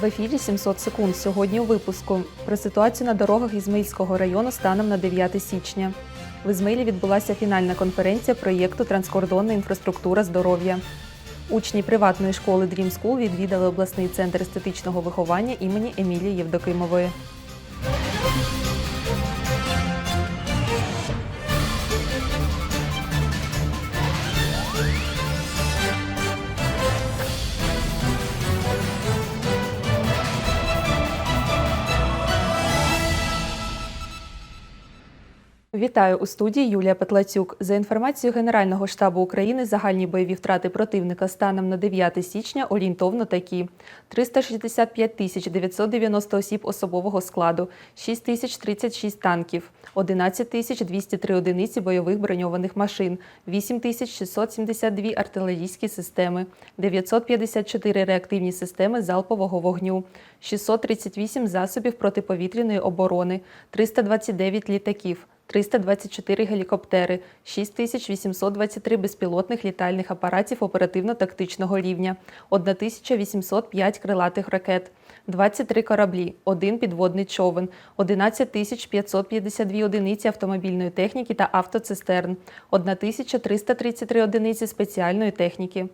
В ефірі 700 секунд. Сьогодні у випуску про ситуацію на дорогах Ізмаїльського району станом на 9 січня. В Ізмаїлі відбулася фінальна конференція проєкту Транскордонна інфраструктура здоров'я. Учні приватної школи Dream School відвідали обласний центр естетичного виховання імені Емілії Євдокимової. Вітаю у студії Юлія Петлацюк. За інформацією Генерального штабу України, загальні бойові втрати противника станом на 9 січня орієнтовно такі: 365 тисяч 990 осіб особового складу, 6 тисяч 36 танків, 11 тисяч 203 одиниці бойових броньованих машин, 8 тисяч 672 артилерійські системи, 954 реактивні системи залпового вогню, 638 засобів протиповітряної оборони, 329 літаків. 324 гелікоптери, 6823 безпілотних літальних апаратів оперативно-тактичного рівня, 1805 крилатих ракет, 23 кораблі, 1 підводний човен, 11552 одиниці автомобільної техніки та автоцистерн, 1333 одиниці спеціальної техніки.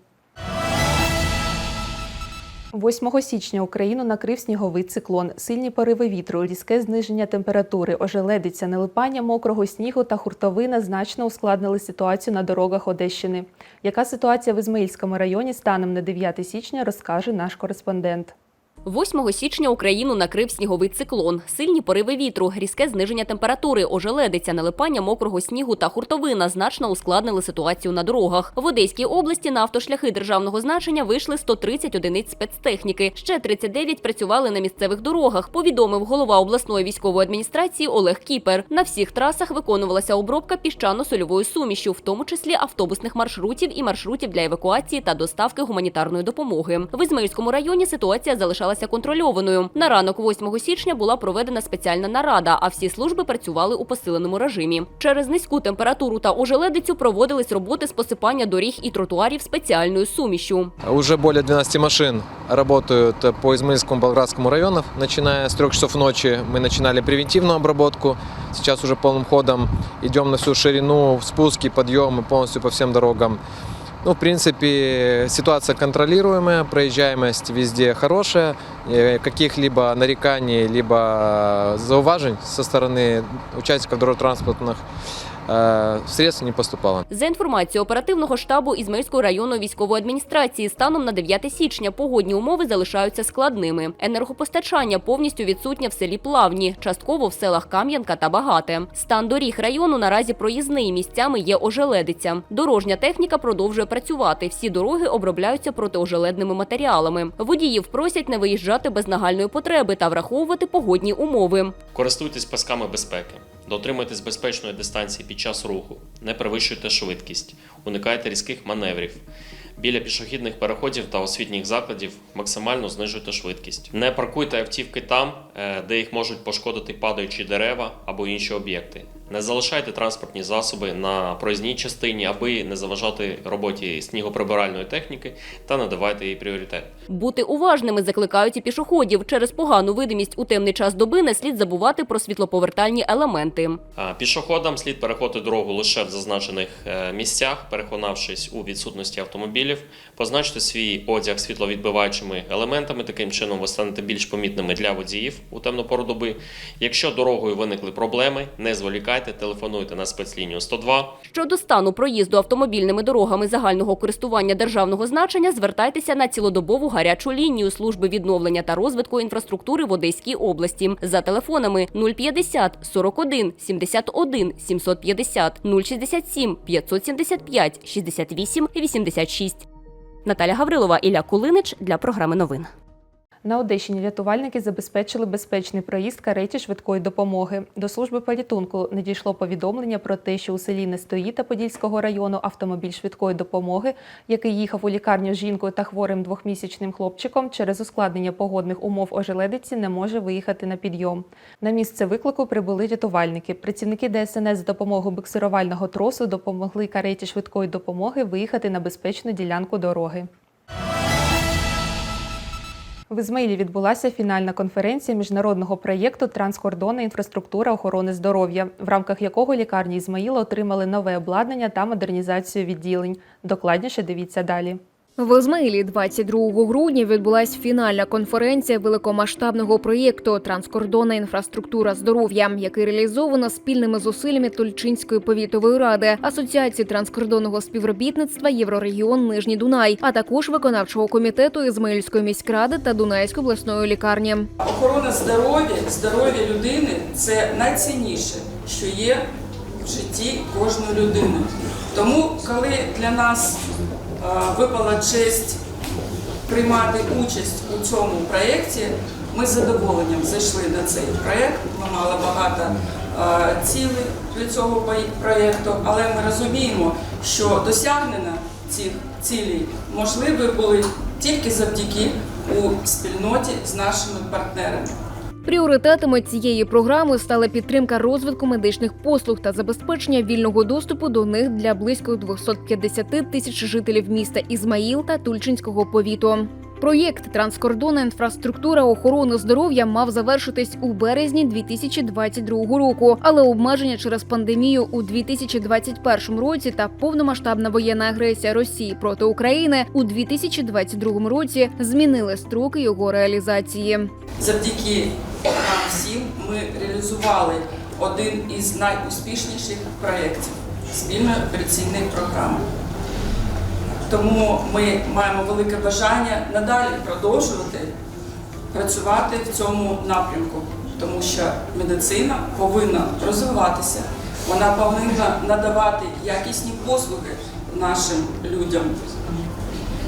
8 січня Україну накрив сніговий циклон, сильні пориви вітру, різке зниження температури, ожеледиця, налипання мокрого снігу та хуртовина значно ускладнили ситуацію на дорогах Одещини. Яка ситуація в Ізмаїльському районі станом на 9 січня, розкаже наш кореспондент. 8 січня Україну накрив сніговий циклон, сильні пориви вітру, різке зниження температури, ожеледиця, налипання мокрого снігу та хуртовина значно ускладнили ситуацію на дорогах. В Одеській області на автошляхи державного значення вийшли 130 одиниць спецтехніки. Ще 39 працювали на місцевих дорогах. Повідомив голова обласної військової адміністрації Олег Кіпер. На всіх трасах виконувалася обробка піщано-сольовою сумішю, в тому числі автобусних маршрутів і маршрутів для евакуації та доставки гуманітарної допомоги. В Ізмаїльському районі ситуація залишалася контрольованою. На ранок 8 січня була проведена спеціальна нарада, а всі служби працювали у посиленому режимі. Через низьку температуру та ожеледицю проводились роботи з посипання доріг і тротуарів спеціальною сумішю. Уже более 12 машин работают по Измаильскому Болградскому району. Начиная с 3 часов ночи мы начинали превентивную обработку. Сейчас уже полным ходом идем на всю ширину, спуски, подъемы полностью по всем дорогам. Ну, в принципе, ситуация контролируемая, проезжаемость везде хорошая, э, каких-либо нареканий, либо зауважень со стороны участников дорожно-транспортных э, средств не поступало. За інформацією оперативного штабу Ізмаїльської районної військової адміністрації, станом на 9 січня погодні умови залишаються складними. Енергопостачання повністю відсутнє в селі Плавні, частково в селах Кам'янка та Багате. Стан доріг району наразі проїзний, місцями є ожеледиця. Дорожня техніка продовжує працювати. Всі дороги обробляються протиожеледними матеріалами. Водіїв просять не виїжджати без нагальної потреби та враховувати погодні умови. Користуйтесь пасками безпеки. Дотримуйтесь безпечної дистанції під час руху, не перевищуйте швидкість, уникайте різких маневрів. Біля пішохідних переходів та освітніх закладів максимально знижуйте швидкість. Не паркуйте автівки там, е, де їх можуть пошкодити падаючі дерева або інші об'єкти. Не залишайте транспортні засоби на проїзній частині, аби не заважати роботі снігоприбиральної техніки та надавайте їй пріоритет. Бути уважними закликають і пішоходів. Через погану видимість у темний час доби не слід забувати про світлоповертальні елементи. Пішоходам слід переходити дорогу лише в зазначених е, місцях, переконавшись у відсутності автомобілів, позначте свій одяг світловідбиваючими елементами. Таким чином ви станете більш помітними для водіїв у темну пору доби. Якщо дорогою виникли проблеми, не зволікайте, телефонуйте на спецлінію 102. Щодо стану проїзду автомобільними дорогами загального користування державного значення, звертайтеся на цілодобову гарячу лінію служби відновлення та розвитку інфраструктури в Одеській області за телефонами 050 41 71 750 067 575 68 86. Наталя Гаврилова, Ілля Кулинич для програми новин. На Одещині рятувальники забезпечили безпечний проїзд кареті швидкої допомоги. До служби порятунку надійшло повідомлення про те, що у селі Нестоїта Подільського району автомобіль швидкої допомоги, який їхав у лікарню з жінкою та хворим двохмісячним хлопчиком, через ускладнення погодних умов ожеледиці не може виїхати на підйом. На місце виклику прибули рятувальники. Працівники ДСНС з допомогою буксирувального тросу допомогли кареті швидкої допомоги виїхати на безпечну ділянку дороги. В Ізмаїлі відбулася фінальна конференція міжнародного проєкту Транскордонна інфраструктура охорони здоров'я, в рамках якого лікарні Ізмаїла отримали нове обладнання та модернізацію відділень. Докладніше дивіться далі. В Ізмаїлі 22 грудня відбулась фінальна конференція великомасштабного проєкту Транскордонна інфраструктура здоров'я, який реалізовано спільними зусиллями Тульчинської повітової ради, Асоціації транскордонного співробітництва Єврорегіон Нижній Дунай, а також виконавчого комітету Ізмаїльської міськради та Дунайської обласної лікарні. Охорона здоров'я, здоров'я людини це найцінніше, що є в житті кожної людини. Тому, коли для нас випала честь приймати участь у цьому проєкті, ми з задоволенням зайшли на цей проєкт. Ми мали багато е, цілей для цього проєкту, але ми розуміємо, що досягнення цих цілей можливі були тільки завдяки у спільноті з нашими партнерами. Пріоритетами цієї програми стала підтримка розвитку медичних послуг та забезпечення вільного доступу до них для близько 250 тисяч жителів міста Ізмаїл та Тульчинського повіту. Проєкт Транскордонна інфраструктура охорони здоров'я мав завершитись у березні 2022 року, але обмеження через пандемію у 2021 році та повномасштабна воєнна агресія Росії проти України у 2022 році змінили строки його реалізації. Завдяки нам всім ми реалізували один із найуспішніших проєктів спільної операційної програми. Тому ми маємо велике бажання надалі продовжувати працювати в цьому напрямку, тому що медицина повинна розвиватися, вона повинна надавати якісні послуги нашим людям.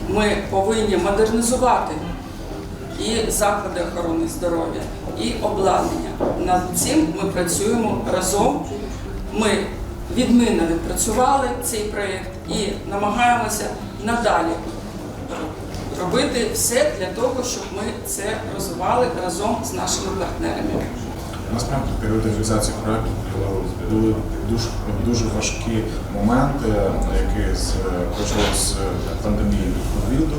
Ми повинні модернізувати і заклади охорони здоров'я, і обладнання. Над цим ми працюємо разом. Ми відмінно відпрацювали цей проєкт і намагаємося надалі робити все для того, щоб ми це розвивали разом з нашими партнерами. Насправді період реалізації проекту були дуже, дуже важкі моменти, які почалися з пандемії ковіду.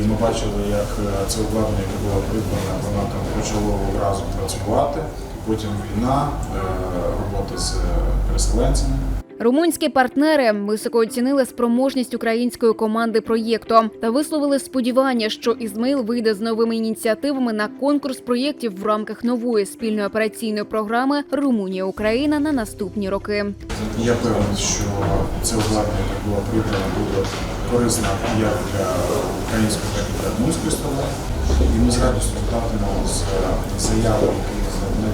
І ми бачили, як це обладнання, яке було придбане, воно там почало одразу працювати. Потім війна, е, робота з переселенцями. Румунські партнери високо оцінили спроможність української команди проєкту та висловили сподівання, що Ізмаїл вийде з новими ініціативами на конкурс проєктів в рамках нової спільної операційної програми Румунія Україна на наступні роки. Я певний, що це обладнання, яке було придбано, буде корисно як для української, так і для румунської сторони. І ми з радістю вітатимемо з заяви,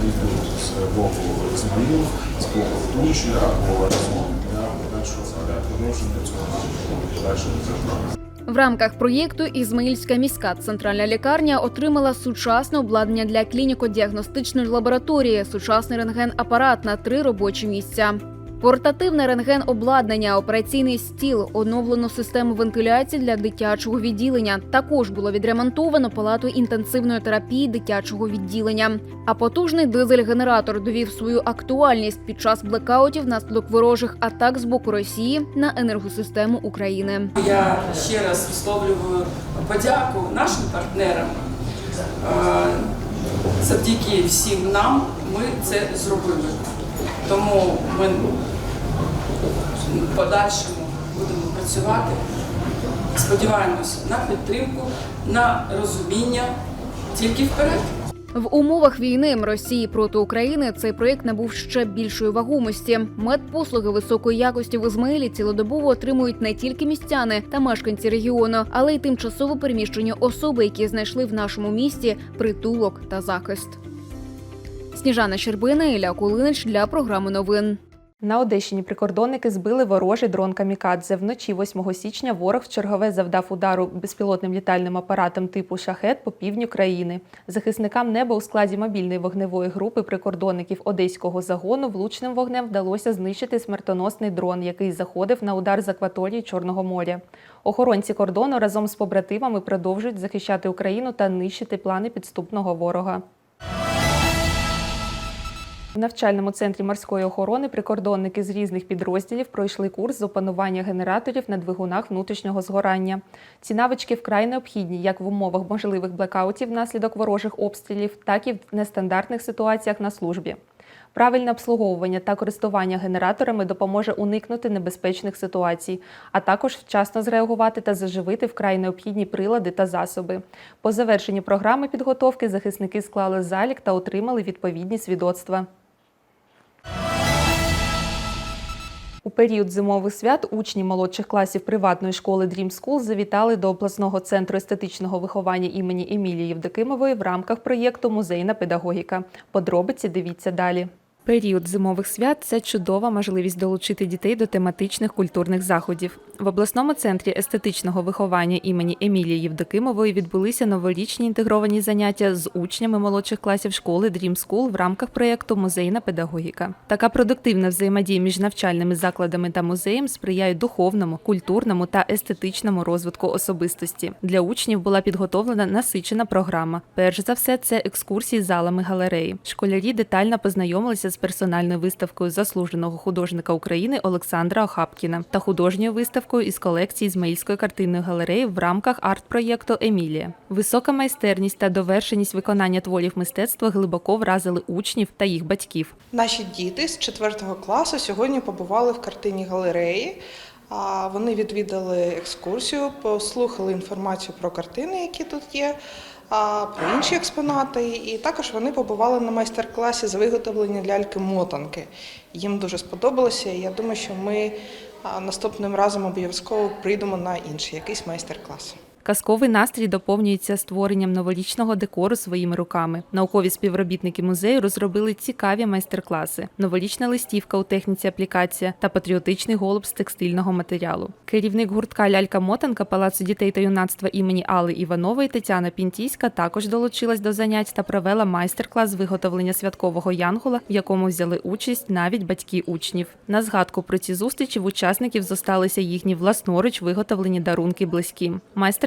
які з боку Ізмаїл, з боку Тучі або. В рамках проєкту Ізмаїльська міська центральна лікарня отримала сучасне обладнання для клініко-діагностичної лабораторії, сучасний рентген-апарат на три робочі місця. Портативне рентген-обладнання, операційний стіл, оновлено систему вентиляції для дитячого відділення. Також було відремонтовано палату інтенсивної терапії дитячого відділення. А потужний дизель-генератор довів свою актуальність під час блекаутів внаслідок ворожих атак з боку Росії на енергосистему України. Я ще раз висловлюю подяку нашим партнерам. Е, Завдяки всім нам ми це зробили. Тому ми в подальшому будемо працювати. Сподіваємось на підтримку, на розуміння. Тільки вперед. В умовах війни Росії проти України цей проєкт набув ще більшої вагомості. Медпослуги високої якості в Ізмаїлі цілодобово отримують не тільки містяни та мешканці регіону, але й тимчасово переміщені особи, які знайшли в нашому місті притулок та захист. Сніжана Щербина, Ілля Кулинич для програми новин. На Одещині прикордонники збили ворожий дрон Камікадзе. Вночі 8 січня ворог в чергове завдав удару безпілотним літальним апаратом типу шахет по півдню країни. Захисникам неба у складі мобільної вогневої групи прикордонників одеського загону влучним вогнем вдалося знищити смертоносний дрон, який заходив на удар з акваторії Чорного моря. Охоронці кордону разом з побратимами продовжують захищати Україну та нищити плани підступного ворога. В навчальному центрі морської охорони прикордонники з різних підрозділів пройшли курс з опанування генераторів на двигунах внутрішнього згорання. Ці навички вкрай необхідні як в умовах можливих блекаутів внаслідок ворожих обстрілів, так і в нестандартних ситуаціях на службі. Правильне обслуговування та користування генераторами допоможе уникнути небезпечних ситуацій, а також вчасно зреагувати та заживити вкрай необхідні прилади та засоби. По завершенні програми підготовки захисники склали залік та отримали відповідні свідоцтва. У період зимових свят учні молодших класів приватної школи Dream School завітали до обласного центру естетичного виховання імені Емілії Євдокимової в рамках проєкту Музейна педагогіка. Подробиці дивіться далі. Період зимових свят це чудова можливість долучити дітей до тематичних культурних заходів. В обласному центрі естетичного виховання імені Емілії Євдокимової відбулися новорічні інтегровані заняття з учнями молодших класів школи Dream School в рамках проєкту Музейна педагогіка. Така продуктивна взаємодія між навчальними закладами та музеєм сприяє духовному, культурному та естетичному розвитку особистості. Для учнів була підготовлена насичена програма. Перш за все, це екскурсії залами галереї. Школярі детально познайомилися з персональною виставкою заслуженого художника України Олександра Охапкіна та художньою виставкою із колекції Ізмаїльської картинної галереї в рамках арт-проєкту Емілія. Висока майстерність та довершеність виконання творів мистецтва глибоко вразили учнів та їх батьків. Наші діти з 4 класу сьогодні побували в картині галереї. Вони відвідали екскурсію, послухали інформацію про картини, які тут є, про інші експонати. І також вони побували на майстер-класі з виготовлення ляльки-мотанки. Їм дуже сподобалося. Я думаю, що ми наступним разом обов'язково прийдемо на інший якийсь майстер-клас. Казковий настрій доповнюється створенням новорічного декору своїми руками. Наукові співробітники музею розробили цікаві майстер-класи: новорічна листівка у техніці аплікація та патріотичний голуб з текстильного матеріалу. Керівник гуртка Лялька Мотанка Палацу дітей та юнацтва імені Алли Іванової Тетяна Пінтійська також долучилась до занять та провела майстер-клас виготовлення святкового янгола, в якому взяли участь навіть батьки учнів. На згадку про ці зустрічі в учасників зосталися їхні власноруч виготовлені дарунки близьким.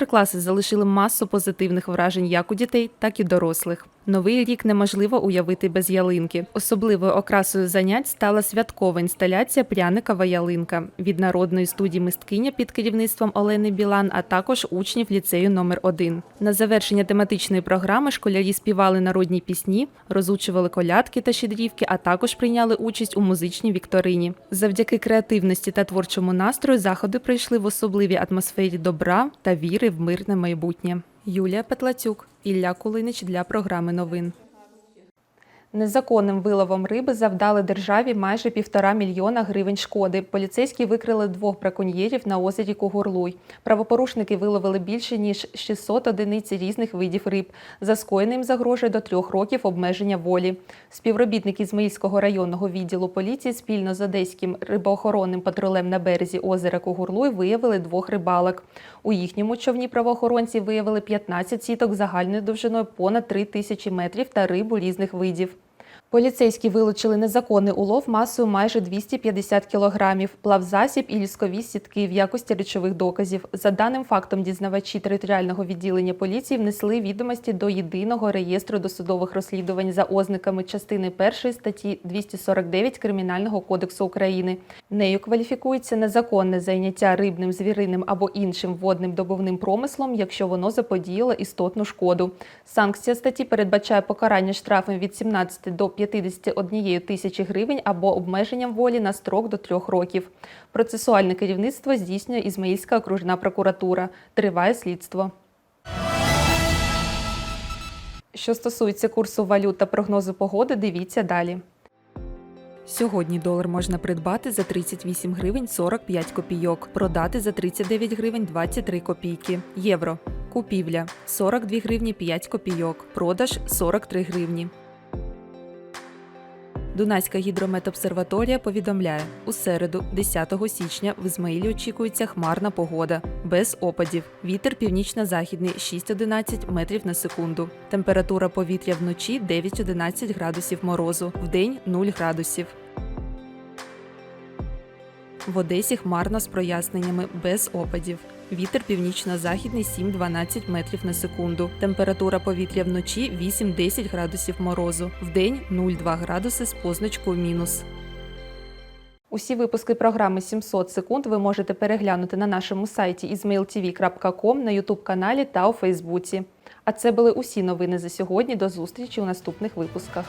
Майстер-класи залишили масу позитивних вражень як у дітей, так і дорослих. Новий рік неможливо уявити без ялинки. Особливою окрасою занять стала святкова інсталяція Пряникова ялинка від народної студії мисткиня під керівництвом Олени Білан, а також учнів ліцею номер 1 На завершення тематичної програми школярі співали народні пісні, розучували колядки та щедрівки, а також прийняли участь у музичній вікторині. Завдяки креативності та творчому настрою заходи пройшли в особливій атмосфері добра та віри в мирне майбутнє. Юлія Петлацюк, Ілля Кулинич для програми новин. Незаконним виловом риби завдали державі майже півтора мільйона гривень шкоди. Поліцейські викрили двох браконьєрів на озері Кугурлуй. Правопорушники виловили більше ніж 600 одиниць різних видів риб. За скоєним загрожує до трьох років обмеження волі. Співробітники Ізмаїльського районного відділу поліції спільно з одеським рибоохоронним патрулем на березі озера Кугурлуй виявили двох рибалок. У їхньому човні правоохоронці виявили 15 сіток загальною довжиною понад 3 тисячі метрів та рибу різних видів. Поліцейські вилучили незаконний улов масою майже 250 кілограмів, плавзасіб і ліскові сітки в якості речових доказів. За даним фактом, дізнавачі територіального відділення поліції внесли відомості до єдиного реєстру досудових розслідувань за ознаками частини 1 статті 249 Кримінального кодексу України. Нею кваліфікується незаконне зайняття рибним, звіриним або іншим водним добувним промислом, якщо воно заподіяло істотну шкоду. Санкція статті передбачає покарання штрафом від 17 до 51 тисячі гривень або обмеженням волі на строк до трьох років. Процесуальне керівництво здійснює Ізмаїльська окружна прокуратура. Триває слідство. Що стосується курсу валют та прогнозу погоди, дивіться далі. Сьогодні долар можна придбати за 38 гривень 45 копійок, продати за 39 гривень 23 копійки. Євро. Купівля 42 гривні 5 копійок, продаж 43 гривні. Дунайська гідрометобсерваторія повідомляє, у середу, 10 січня, в Ізмаїлі очікується хмарна погода, без опадів. Вітер північно-західний 6-11 метрів на секунду. Температура повітря вночі 9-11 градусів морозу, вдень 0 градусів. В Одесі хмарно з проясненнями без опадів. Вітер північно-західний 7-12 метрів на секунду. Температура повітря вночі 8-10 градусів морозу. Вдень 0,2 градуси з позначкою мінус. Усі випуски програми 700 секунд ви можете переглянути на нашому сайті izmailtv.com, на Ютуб каналі та у Фейсбуці. А це були усі новини за сьогодні. До зустрічі у наступних випусках.